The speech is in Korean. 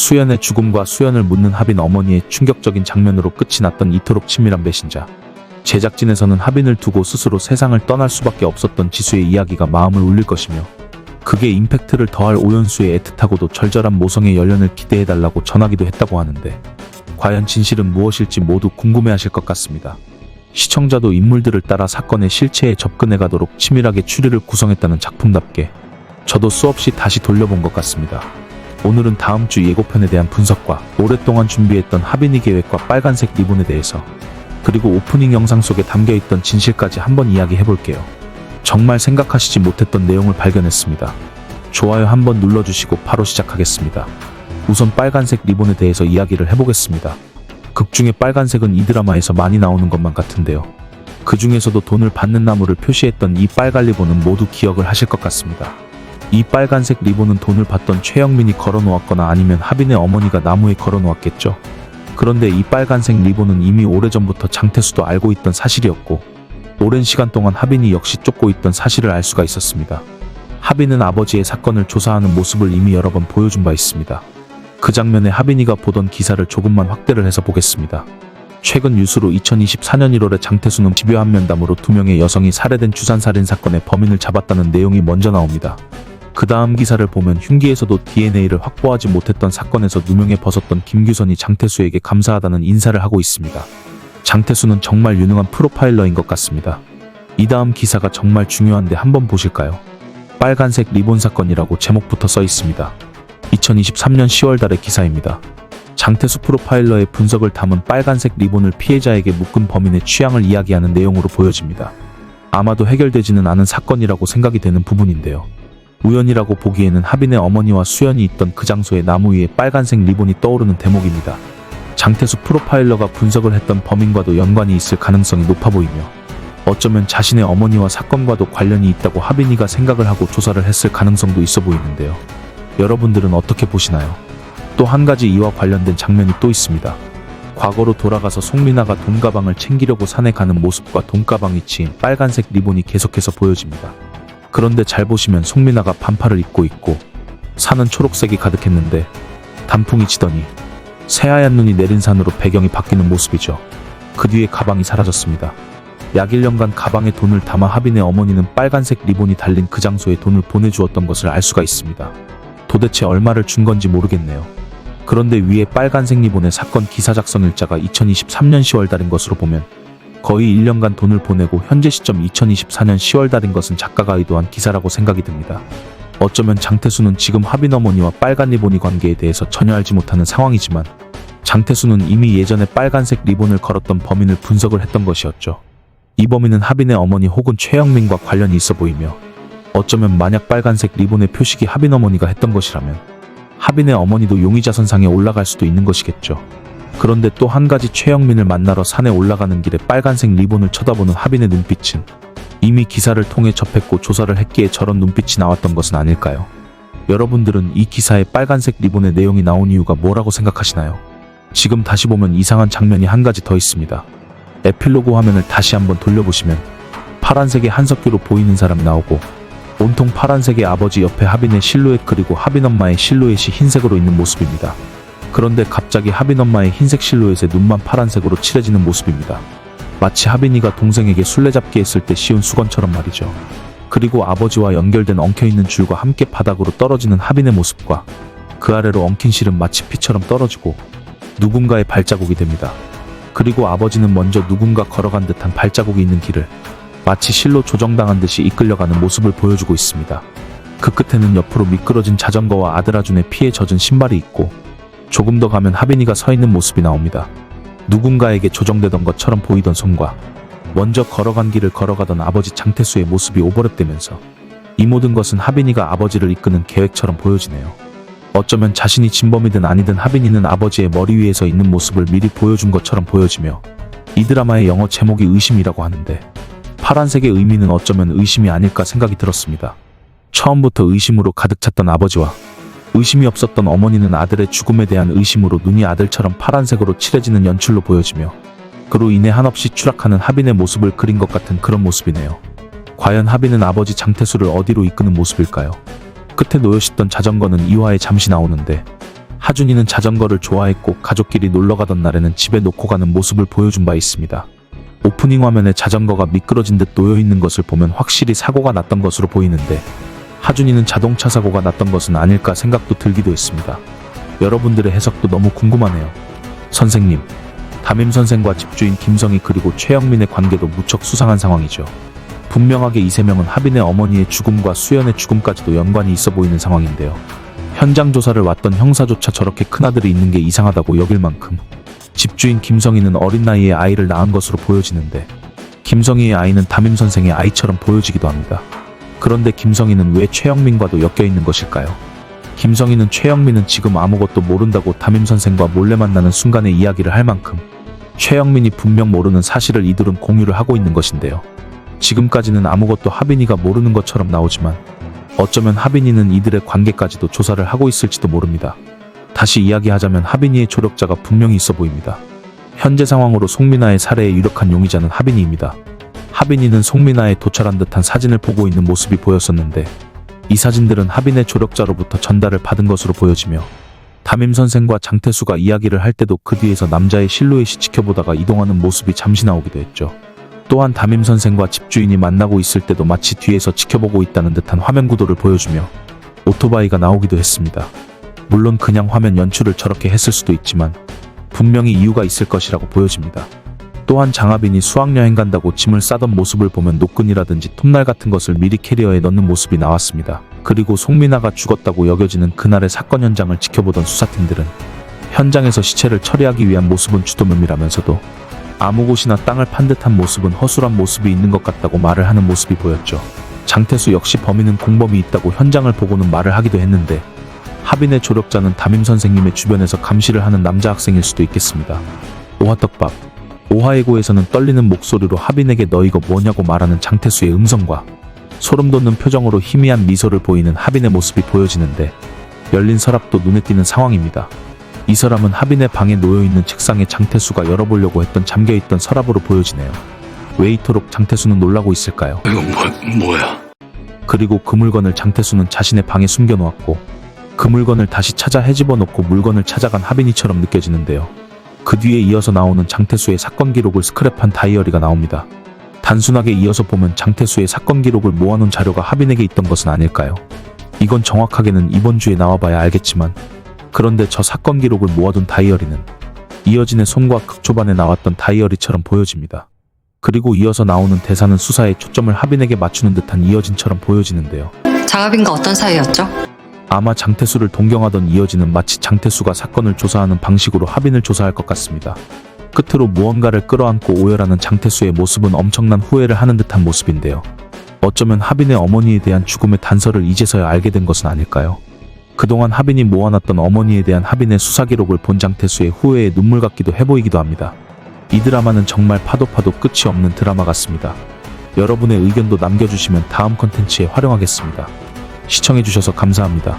수연의 죽음과 수연을 묻는 하빈 어머니의 충격적인 장면으로 끝이 났던 이토록 치밀한 배신자. 제작진에서는 하빈을 두고 스스로 세상을 떠날 수밖에 없었던 지수의 이야기가 마음을 울릴 것이며 그게 임팩트를 더할 오연수의 애틋하고도 절절한 모성의 열연을 기대해달라고 전하기도 했다고 하는데 과연 진실은 무엇일지 모두 궁금해하실 것 같습니다. 시청자도 인물들을 따라 사건의 실체에 접근해 가도록 치밀하게 추리를 구성했다는 작품답게 저도 수없이 다시 돌려본 것 같습니다. 오늘은 다음 주 예고편에 대한 분석과 오랫동안 준비했던 하빈이 계획과 빨간색 리본에 대해서 그리고 오프닝 영상 속에 담겨있던 진실까지 한번 이야기해 볼게요. 정말 생각하시지 못했던 내용을 발견했습니다. 좋아요 한번 눌러주시고 바로 시작하겠습니다. 우선 빨간색 리본에 대해서 이야기를 해보겠습니다. 극 중에 빨간색은 이 드라마에서 많이 나오는 것만 같은데요. 그 중에서도 돈을 받는 나무를 표시했던 이 빨간 리본은 모두 기억을 하실 것 같습니다. 이 빨간색 리본은 돈을 받던 최영민이 걸어놓았거나 아니면 하빈의 어머니가 나무에 걸어놓았겠죠. 그런데 이 빨간색 리본은 이미 오래전부터 장태수도 알고 있던 사실이었고 오랜 시간 동안 하빈이 역시 쫓고 있던 사실을 알 수가 있었습니다. 하빈은 아버지의 사건을 조사하는 모습을 이미 여러 번 보여준 바 있습니다. 그 장면에 하빈이가 보던 기사를 조금만 확대를 해서 보겠습니다. 최근 뉴스로 2024년 1월에 장태수는 집요한 면담으로 두 명의 여성이 살해된 주산살인 사건의 범인을 잡았다는 내용이 먼저 나옵니다. 그 다음 기사를 보면 흉기에서도 DNA를 확보하지 못했던 사건에서 누명에 벗었던 김규선이 장태수에게 감사하다는 인사를 하고 있습니다. 장태수는 정말 유능한 프로파일러인 것 같습니다. 이 다음 기사가 정말 중요한데 한번 보실까요? 빨간색 리본 사건이라고 제목부터 써 있습니다. 2023년 10월 달의 기사입니다. 장태수 프로파일러의 분석을 담은 빨간색 리본을 피해자에게 묶은 범인의 취향을 이야기하는 내용으로 보여집니다. 아마도 해결되지는 않은 사건이라고 생각이 되는 부분인데요. 우연이라고 보기에는 하빈의 어머니와 수연이 있던 그 장소에 나무 위에 빨간색 리본이 떠오르는 대목입니다. 장태수 프로파일러가 분석을 했던 범인과도 연관이 있을 가능성이 높아 보이며 어쩌면 자신의 어머니와 사건과도 관련이 있다고 하빈이가 생각을 하고 조사를 했을 가능성도 있어 보이는데요. 여러분들은 어떻게 보시나요? 또 한 가지 이와 관련된 장면이 또 있습니다. 과거로 돌아가서 송민아가 돈가방을 챙기려고 산에 가는 모습과 돈가방이 치인 빨간색 리본이 계속해서 보여집니다. 그런데 잘 보시면 송민아가 반팔을 입고 있고 산은 초록색이 가득했는데 단풍이 치더니 새하얀 눈이 내린 산으로 배경이 바뀌는 모습이죠. 그 뒤에 가방이 사라졌습니다. 약 1년간 가방에 돈을 담아 하빈의 어머니는 빨간색 리본이 달린 그 장소에 돈을 보내주었던 것을 알 수가 있습니다. 도대체 얼마를 준 건지 모르겠네요. 그런데 위에 빨간색 리본의 사건 기사 작성 일자가 2023년 10월 달인 것으로 보면 거의 1년간 돈을 보내고 현재 시점 2024년 10월 달인 것은 작가가 의도한 기사라고 생각이 듭니다. 어쩌면 장태수는 지금 하빈 어머니와 빨간 리본이 관계에 대해서 전혀 알지 못하는 상황이지만 장태수는 이미 예전에 빨간색 리본을 걸었던 범인을 분석을 했던 것이었죠. 이 범인은 하빈의 어머니 혹은 최영민과 관련이 있어 보이며 어쩌면 만약 빨간색 리본의 표식이 하빈 어머니가 했던 것이라면 하빈의 어머니도 용의자 선상에 올라갈 수도 있는 것이겠죠. 그런데 또 한 가지 최영민을 만나러 산에 올라가는 길에 빨간색 리본을 쳐다보는 하빈의 눈빛은 이미 기사를 통해 접했고 조사를 했기에 저런 눈빛이 나왔던 것은 아닐까요? 여러분들은 이 기사에 빨간색 리본의 내용이 나온 이유가 뭐라고 생각하시나요? 지금 다시 보면 이상한 장면이 한 가지 더 있습니다. 에필로그 화면을 다시 한번 돌려보시면 파란색의 한석규로 보이는 사람이 나오고 온통 파란색의 아버지 옆에 하빈의 실루엣 그리고 하빈 엄마의 실루엣이 흰색으로 있는 모습입니다. 그런데 갑자기 하빈 엄마의 흰색 실루엣에 눈만 파란색으로 칠해지는 모습입니다. 마치 하빈이가 동생에게 술래잡기 했을 때 씌운 수건처럼 말이죠. 그리고 아버지와 연결된 엉켜있는 줄과 함께 바닥으로 떨어지는 하빈의 모습과 그 아래로 엉킨 실은 마치 피처럼 떨어지고 누군가의 발자국이 됩니다. 그리고 아버지는 먼저 누군가 걸어간 듯한 발자국이 있는 길을 마치 실로 조정당한 듯이 이끌려가는 모습을 보여주고 있습니다. 그 끝에는 옆으로 미끄러진 자전거와 아드라준의 피에 젖은 신발이 있고 조금 더 가면 하빈이가 서 있는 모습이 나옵니다. 누군가에게 조정되던 것처럼 보이던 손과 먼저 걸어간 길을 걸어가던 아버지 장태수의 모습이 오버랩되면서 이 모든 것은 하빈이가 아버지를 이끄는 계획처럼 보여지네요. 어쩌면 자신이 진범이든 아니든 하빈이는 아버지의 머리 위에 서 있는 모습을 미리 보여준 것처럼 보여지며 이 드라마의 영어 제목이 의심이라고 하는데 파란색의 의미는 어쩌면 의심이 아닐까 생각이 들었습니다. 처음부터 의심으로 가득 찼던 아버지와 의심이 없었던 어머니는 아들의 죽음에 대한 의심으로 눈이 아들처럼 파란색으로 칠해지는 연출로 보여지며 그로 인해 한없이 추락하는 하빈의 모습을 그린 것 같은 그런 모습이네요. 과연 하빈은 아버지 장태수를 어디로 이끄는 모습일까요? 끝에 놓여있던 자전거는 2화에 잠시 나오는데 하준이는 자전거를 좋아했고 가족끼리 놀러 가던 날에는 집에 놓고 가는 모습을 보여준 바 있습니다. 오프닝 화면에 자전거가 미끄러진 듯 놓여 있는 것을 보면 확실히 사고가 났던 것으로 보이는데 하준이는 자동차 사고가 났던 것은 아닐까 생각도 들기도 했습니다. 여러분들의 해석도 너무 궁금하네요. 선생님, 담임 선생과 집주인 김성희 그리고 최영민의 관계도 무척 수상한 상황이죠. 분명하게 이 세 명은 하빈의 어머니의 죽음과 수연의 죽음까지도 연관이 있어 보이는 상황인데요. 현장 조사를 왔던 형사조차 저렇게 큰아들이 있는 게 이상하다고 여길 만큼 집주인 김성희는 어린 나이에 아이를 낳은 것으로 보여지는데 김성희의 아이는 담임 선생의 아이처럼 보여지기도 합니다. 그런데 김성희는 왜 최영민과도 엮여 있는 것일까요? 김성희는 최영민은 지금 아무것도 모른다고 담임 선생과 몰래 만나는 순간의 이야기를 할 만큼 최영민이 분명 모르는 사실을 이들은 공유를 하고 있는 것인데요. 지금까지는 아무것도 하빈이가 모르는 것처럼 나오지만 어쩌면 하빈이는 이들의 관계까지도 조사를 하고 있을지도 모릅니다. 다시 이야기하자면 하빈이의 조력자가 분명히 있어 보입니다. 현재 상황으로 송민아의 살해의 유력한 용의자는 하빈이입니다. 하빈이는 송민아의 도찰한 듯한 사진을 보고 있는 모습이 보였었는데 이 사진들은 하빈의 조력자로부터 전달을 받은 것으로 보여지며 담임 선생과 장태수가 이야기를 할 때도 그 뒤에서 남자의 실루엣이 지켜보다가 이동하는 모습이 잠시 나오기도 했죠. 또한 담임 선생과 집주인이 만나고 있을 때도 마치 뒤에서 지켜보고 있다는 듯한 화면 구도를 보여주며 오토바이가 나오기도 했습니다. 물론 그냥 화면 연출을 저렇게 했을 수도 있지만 분명히 이유가 있을 것이라고 보여집니다. 또한 장하빈이 수학여행 간다고 짐을 싸던 모습을 보면 노끈이라든지 톱날 같은 것을 미리 캐리어에 넣는 모습이 나왔습니다. 그리고 송민아가 죽었다고 여겨지는 그날의 사건 현장을 지켜보던 수사팀들은 현장에서 시체를 처리하기 위한 모습은 주도면밀하면서도 아무 곳이나 땅을 판 듯한 모습은 허술한 모습이 있는 것 같다고 말을 하는 모습이 보였죠. 장태수 역시 범인은 공범이 있다고 현장을 보고는 말을 하기도 했는데 하빈의 조력자는 담임 선생님의 주변에서 감시를 하는 남자 학생일 수도 있겠습니다. 오화떡밥 오하이고에서는 떨리는 목소리로 하빈에게 너 이거 뭐냐고 말하는 장태수의 음성과 소름 돋는 표정으로 희미한 미소를 보이는 하빈의 모습이 보여지는데 열린 서랍도 눈에 띄는 상황입니다. 이 서랍은 하빈의 방에 놓여있는 책상에 장태수가 열어보려고 했던 잠겨있던 서랍으로 보여지네요. 왜 이토록 장태수는 놀라고 있을까요? 이거 뭐, 뭐야? 그리고 그 물건을 장태수는 자신의 방에 숨겨놓았고 그 물건을 다시 찾아 헤집어 놓고 물건을 찾아간 하빈이처럼 느껴지는데요. 그 뒤에 이어서 나오는 장태수의 사건 기록을 스크랩한 다이어리가 나옵니다. 단순하게 이어서 보면 장태수의 사건 기록을 모아놓은 자료가 하빈에게 있던 것은 아닐까요? 이건 정확하게는 이번 주에 나와봐야 알겠지만 그런데 저 사건 기록을 모아둔 다이어리는 이어진의 손과 극초반에 나왔던 다이어리처럼 보여집니다. 그리고 이어서 나오는 대사는 수사에 초점을 하빈에게 맞추는 듯한 이어진처럼 보여지는데요. 장하빈과 어떤 사이였죠? 아마 장태수를 동경하던 이어진은 마치 장태수가 사건을 조사하는 방식으로 하빈을 조사할 것 같습니다. 끝으로 무언가를 끌어안고 오열하는 장태수의 모습은 엄청난 후회를 하는 듯한 모습인데요. 어쩌면 하빈의 어머니에 대한 죽음의 단서를 이제서야 알게 된 것은 아닐까요? 그동안 하빈이 모아놨던 어머니에 대한 하빈의 수사 기록을 본 장태수의 후회에 눈물 같기도 해보이기도 합니다. 이 드라마는 정말 파도 파도 끝이 없는 드라마 같습니다. 여러분의 의견도 남겨주시면 다음 컨텐츠에 활용하겠습니다. 시청해주셔서 감사합니다.